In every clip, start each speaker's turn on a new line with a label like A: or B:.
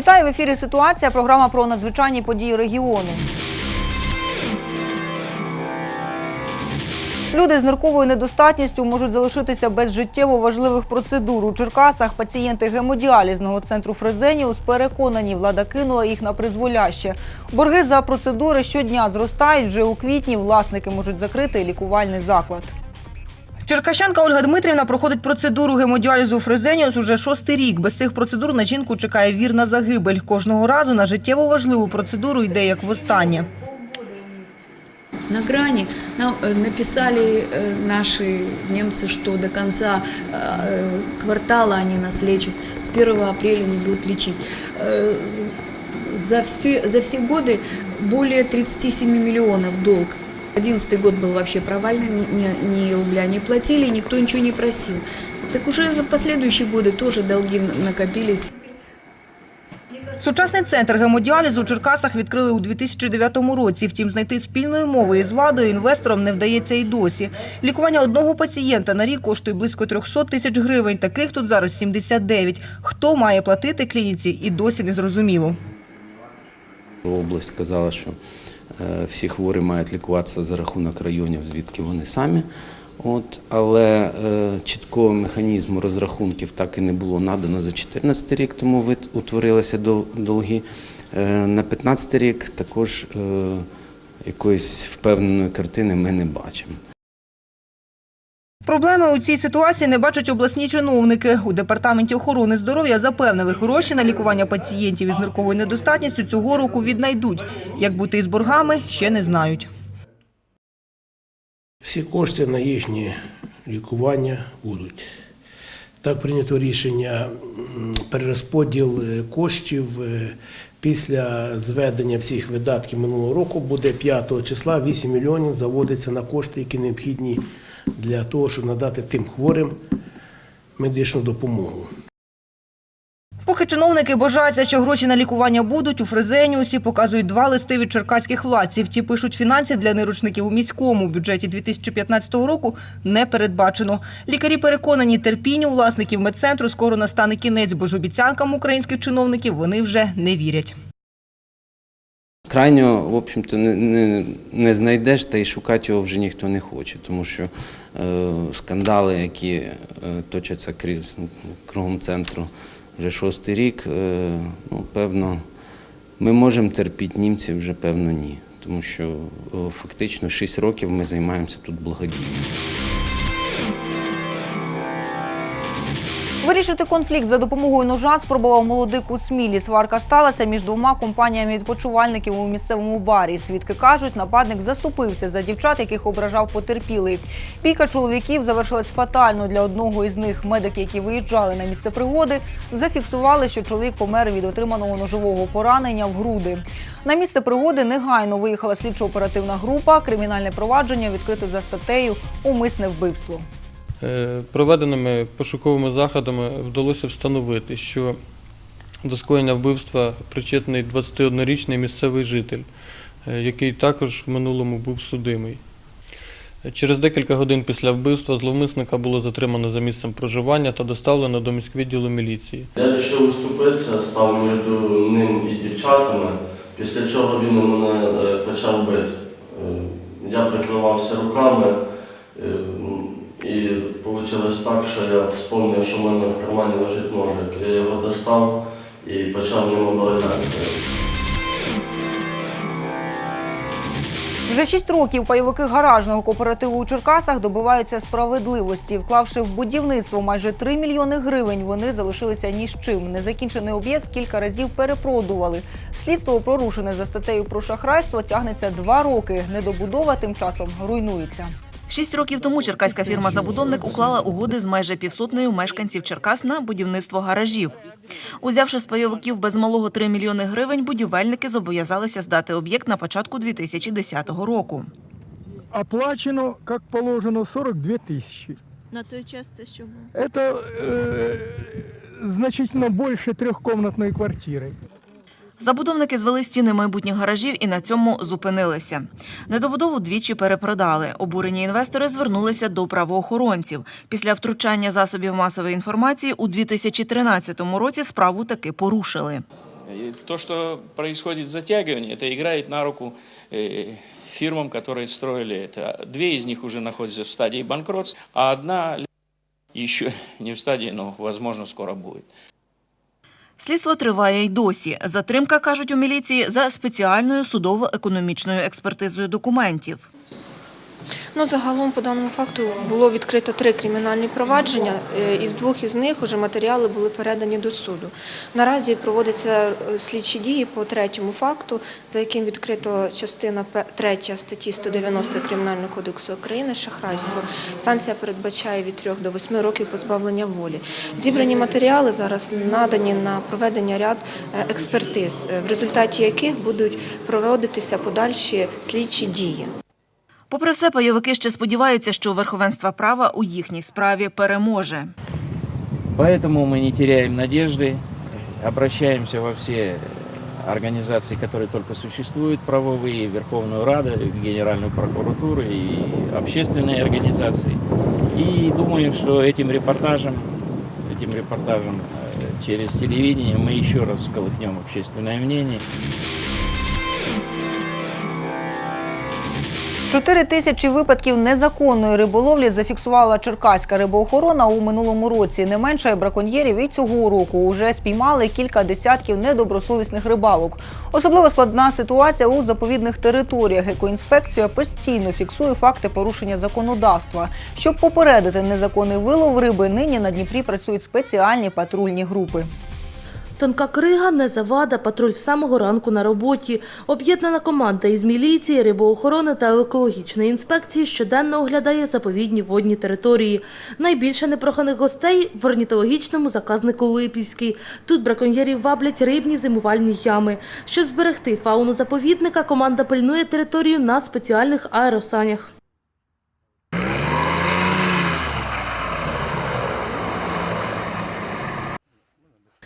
A: Вітаю в ефірі. Ситуація. Програма про надзвичайні події регіону. Люди з нирковою недостатністю можуть залишитися без життєво важливих процедур. У Черкасах пацієнти гемодіалізного центру Фрезеніус переконані, влада кинула їх на призволяще. Борги за процедури щодня зростають. Вже у квітні власники можуть закрити лікувальний заклад. Черкащанка Ольга Дмитрівна проходить процедуру гемодіалізу у Фрезеніус уже шостий рік. Без цих процедур на жінку чекає вірна загибель. Кожного разу на життєво важливу процедуру йде як востаннє.
B: на грани. Нам э, написали э, наши немцы, что до конца э, квартала они нас лечат, с 1 апреля не будут лечить. Э, За все, за все годы более 37 миллионов долг. 11 год был вообще провальный, ни, ни- ни рубля не платили, никто ничего не просил. Так уже за последующие годы тоже долги накопились.
A: Сучасний центр гемодіалізу у Черкасах відкрили у 2009 році. Втім, знайти спільної мови із владою інвесторам не вдається і досі. Лікування одного пацієнта на рік коштує близько 300 тисяч гривень. Таких тут зараз 79. Хто має платити клініці і досі не зрозуміло.
C: Область казала, що е, всі хворі мають лікуватися за рахунок районів, звідки вони самі. От, але е, чіткого механізму розрахунків так і не було надано за 2014 рік, тому вит- утворилися довгі. Е, на 2015 рік також е, якоїсь впевненої картини ми не бачимо.
A: Проблеми у цій ситуації не бачать обласні чиновники. У департаменті охорони здоров'я запевнили, гроші на лікування пацієнтів із нирковою недостатністю цього року віднайдуть. Як бути із боргами, ще не знають.
D: Всі кошти на їхнє лікування будуть. Так прийнято рішення перерозподіл е, коштів е, після зведення всіх видатків минулого року буде 5 числа 8 мільйонів заводиться на кошти, які необхідні для того, щоб надати тим хворим медичну допомогу.
A: Поки чиновники бажаються, що гроші на лікування будуть, у Фрезеніусі показують два листи від черкаських владців. Ті пишуть, фінансів для неручників у міському бюджеті 2015 року не передбачено. Лікарі переконані, терпінню власників медцентру скоро настане кінець, бо ж обіцянкам українських чиновників вони вже не вірять.
C: Крайнього, в общем-то, не, не, не знайдеш, та й шукати його вже ніхто не хоче, тому що е, скандали, які е, точаться крізь кругом центру вже шостий рік, е, ну, певно, ми можемо терпіти німців, вже певно ні. Тому що фактично 6 років ми займаємося тут благодійністю.
A: Вирішити конфлікт за допомогою ножа спробував молодик у Смілі. Сварка сталася між двома компаніями відпочивальників у місцевому барі. Свідки кажуть, нападник заступився за дівчат, яких ображав потерпілий. Бійка чоловіків завершилась фатально для одного із них. Медики, які виїжджали на місце пригоди, зафіксували, що чоловік помер від отриманого ножового поранення в груди. На місце пригоди негайно виїхала слідчо-оперативна група. Кримінальне провадження відкрито за статтею Умисне вбивство.
E: Е, Проведеними пошуковими заходами вдалося встановити, що до скоєння вбивства причетний 21-річний місцевий житель, е, який також в минулому був судимий. Через декілька годин після вбивства зловмисника було затримано за місцем проживання та доставлено до міськвідділу міліції.
F: Я вирішив уступитися, став між ним і дівчатами, після чого він мене е, почав бити. Я прикривався руками, і вийшло так, що я вспомнив, що в мене в кармані лежить ножик. Я його достав і почав ним оборонятися.
A: Вже шість років пайовики гаражного кооперативу у Черкасах добиваються справедливості. Вклавши в будівництво майже 3 мільйони гривень, вони залишилися ні з чим. Незакінчений об'єкт кілька разів перепродували. Слідство, порушене за статтею про шахрайство, тягнеться два роки. Недобудова тим часом руйнується.
G: Шість років тому черкаська фірма-забудовник уклала угоди з майже півсотнею мешканців Черкас на будівництво гаражів. Узявши з пайовиків без малого 3 мільйони гривень, будівельники зобов'язалися здати об'єкт на початку 2010 року.
H: оплачено, как положено, 42 тысячи.
I: На той час це що було?
H: Это э, значительно больше трехкомнатной квартиры.
G: Забудовники звели стіни майбутніх гаражів і на цьому зупинилися. Недобудову двічі перепродали. Обурені інвестори звернулися до правоохоронців. Після втручання засобів масової інформації у 2013 році справу таки порушили.
J: И то, что происходит затягивание, это играет на руку э, фирмам, которые строили это. Две из них уже находятся в стадии банкротства, а одна еще не в стадии, но, возможно, скоро будет.
G: Слідство триває й досі. Затримка, кажуть у міліції, за спеціальною судово-економічною експертизою документів.
I: Ну, загалом по даному факту було відкрито три кримінальні провадження. Е, Із двох із них вже матеріали були передані до суду. Наразі проводяться е, слідчі дії по третьому факту, за яким відкрито частина 3 статті 190 Кримінального кодексу України шахрайство. Санкція передбачає від 3 до 8 років позбавлення волі. Зібрані матеріали зараз надані на проведення ряд е, експертиз, в результаті яких будуть проводитися подальші слідчі дії.
G: Попри все, пайовики ще сподіваються, що верховенство права у їхній справі переможе.
K: Поэтому мы не теряем надежды, обращаемся во все организации, которые только существуют, правовые, Верховную Раду, Генеральную прокуратуру и общественные организации. И думаем, что этим репортажем, этим репортажем э, через телевидение мы еще раз всколыхнем общественное мнение.
A: Чотири тисячі випадків незаконної риболовлі зафіксувала черкаська рибоохорона у минулому році. Не менше браконьєрів і цього року вже спіймали кілька десятків недобросовісних рибалок. Особливо складна ситуація у заповідних територіях. Екоінспекція постійно фіксує факти порушення законодавства. Щоб попередити незаконний вилов риби, нині на Дніпрі працюють спеціальні патрульні групи.
L: Тонка крига не завада, патруль з самого ранку на роботі. Об'єднана команда із міліції, рибоохорони та екологічної інспекції щоденно оглядає заповідні водні території. Найбільше непроханих гостей в орнітологічному заказнику Липівський. Тут браконьєрів ваблять рибні зимувальні ями. Щоб зберегти фауну заповідника, команда пильнує територію на спеціальних аеросанях.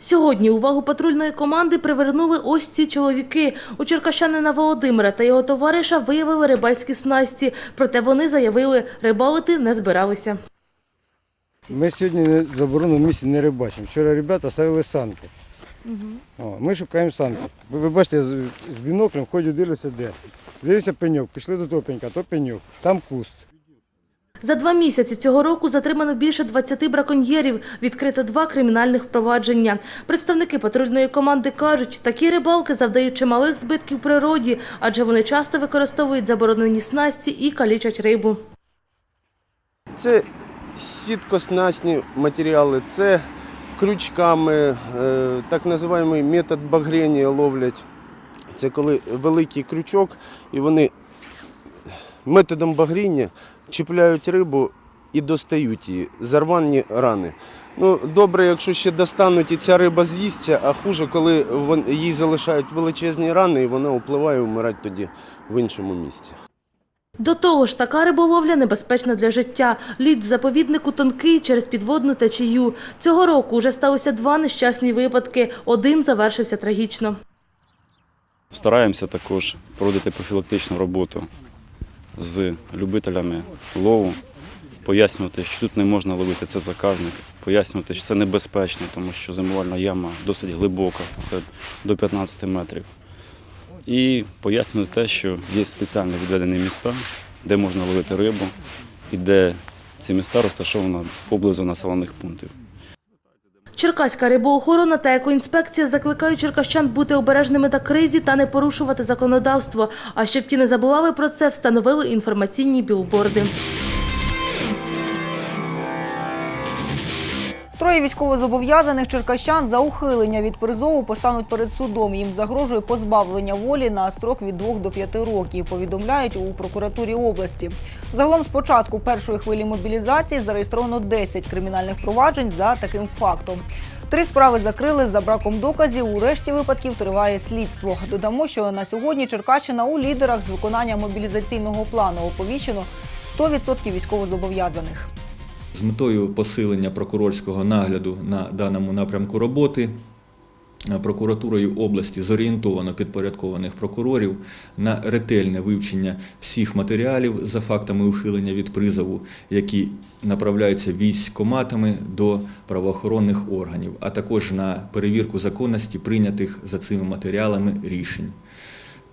L: Сьогодні увагу патрульної команди привернули ось ці чоловіки. У черкащанина Володимира та його товариша виявили рибальські снасті, проте вони заявили, рибалити не збиралися.
M: Ми сьогодні на забороненому місці не рибачимо. Вчора ребята ставили санки. Ми шукаємо санки. Ви, ви бачите, я з, з біноклем ходжу, дивлюся, де. Дивлюся пеньок, пішли до того пенька, то пеньок, там куст.
L: За два місяці цього року затримано більше 20 браконьєрів, відкрито два кримінальних впровадження. Представники патрульної команди кажуть, такі рибалки завдають чималих збитків природі, адже вони часто використовують заборонені снасті і калічать рибу.
N: Це сіткоснасні матеріали, це крючками, е, так називаємо метод багрення ловлять. Це коли великий крючок і вони методом багріння чіпляють рибу і достають її, зарвані рани. Ну, добре, якщо ще достануть і ця риба з'їсться, а хуже, коли їй залишають величезні рани і вона впливає вмирати тоді в іншому місці.
L: До того ж, така риболовля небезпечна для життя. Лід в заповіднику тонкий через підводну течію. Цього року вже сталося два нещасні випадки. Один завершився трагічно.
O: Стараємося також проводити профілактичну роботу з любителями лову, пояснювати, що тут не можна ловити, це заказник, пояснювати, що це небезпечно, тому що зимувальна яма досить глибока, це до 15 метрів. І пояснювати те, що є спеціально відведені міста, де можна ловити рибу і де ці міста розташовані поблизу населених пунктів.
L: Черкаська рибоохорона та екоінспекція закликають черкащан бути обережними на кризі та не порушувати законодавство. А щоб ті не забували про це, встановили інформаційні білборди.
A: Троє військовозобов'язаних черкащан за ухилення від призову постануть перед судом. Їм загрожує позбавлення волі на строк від 2 до 5 років, повідомляють у прокуратурі області. Загалом з початку першої хвилі мобілізації зареєстровано 10 кримінальних проваджень за таким фактом. Три справи закрили за браком доказів. У решті випадків триває слідство. Додамо, що на сьогодні Черкащина у лідерах з виконання мобілізаційного плану оповіщено 100% військовозобов'язаних.
P: З метою посилення прокурорського нагляду на даному напрямку роботи е, прокуратурою області зорієнтовано підпорядкованих прокурорів на ретельне вивчення всіх матеріалів за фактами ухилення від призову, які направляються військкоматами до правоохоронних органів, а також на перевірку законності прийнятих за цими матеріалами рішень.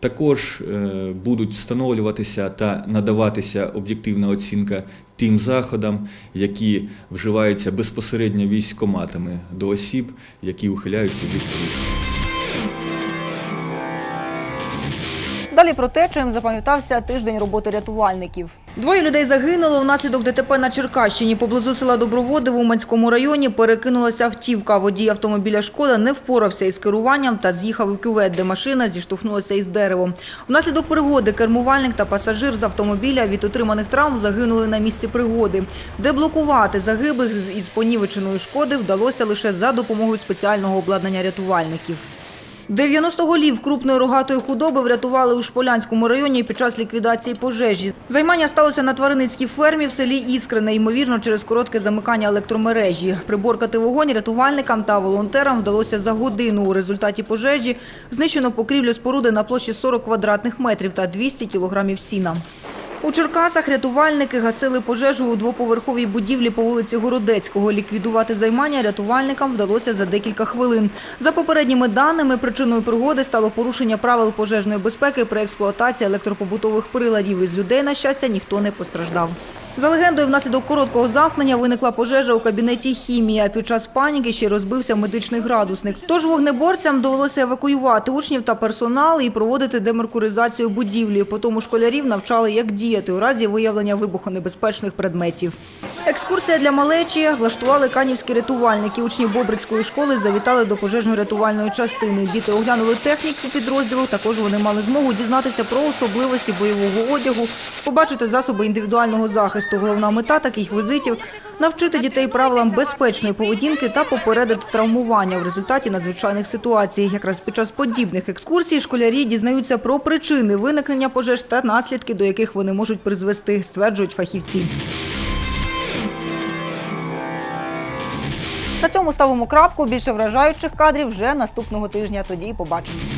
P: Також е, будуть встановлюватися та надаватися об'єктивна оцінка тим заходам, які вживаються безпосередньо військоматами до осіб, які ухиляються від
A: Далі про те, чим запам'ятався тиждень роботи рятувальників. Двоє людей загинуло внаслідок ДТП на Черкащині. Поблизу села Доброводи в Уманському районі перекинулася автівка. Водій автомобіля «Шкода» не впорався із керуванням та з'їхав у кювет, де машина зіштовхнулася із деревом. Внаслідок пригоди кермувальник та пасажир з автомобіля від отриманих травм загинули на місці пригоди. Деблокувати загиблих з- із понівеченої шкоди вдалося лише за допомогою спеціального обладнання рятувальників. 90 голів крупної рогатої худоби врятували у Шполянському районі під час ліквідації пожежі. Займання сталося на тваринницькій фермі в селі Іскрине, ймовірно, через коротке замикання електромережі. Приборкати вогонь рятувальникам та волонтерам вдалося за годину. У результаті пожежі знищено покрівлю споруди на площі 40 квадратних метрів та 200 кілограмів сіна. У Черкасах рятувальники гасили пожежу у двоповерховій будівлі по вулиці Городецького. Ліквідувати займання рятувальникам вдалося за декілька хвилин. За попередніми даними, причиною пригоди стало порушення правил пожежної безпеки при експлуатації електропобутових приладів. Із людей, на щастя, ніхто не постраждав. За легендою, внаслідок короткого замкнення виникла пожежа у кабінеті хімії, а під час паніки ще розбився медичний градусник. Тож вогнеборцям довелося евакуювати учнів та персонал і проводити демеркуризацію будівлі. Потім школярів навчали, як діяти у разі виявлення вибухонебезпечних предметів. Екскурсія для малечі влаштували канівські рятувальники. Учні Бобрицької школи завітали до пожежно-рятувальної частини. Діти оглянули техніку підрозділу. Також вони мали змогу дізнатися про особливості бойового одягу, побачити засоби індивідуального захисту. Головна мета таких візитів – навчити дітей правилам безпечної поведінки та попередити травмування в результаті надзвичайних ситуацій. Якраз під час подібних екскурсій школярі дізнаються про причини виникнення пожеж та наслідки, до яких вони можуть призвести, стверджують фахівці. На цьому ставимо крапку. Більше вражаючих кадрів вже наступного тижня. Тоді побачимось.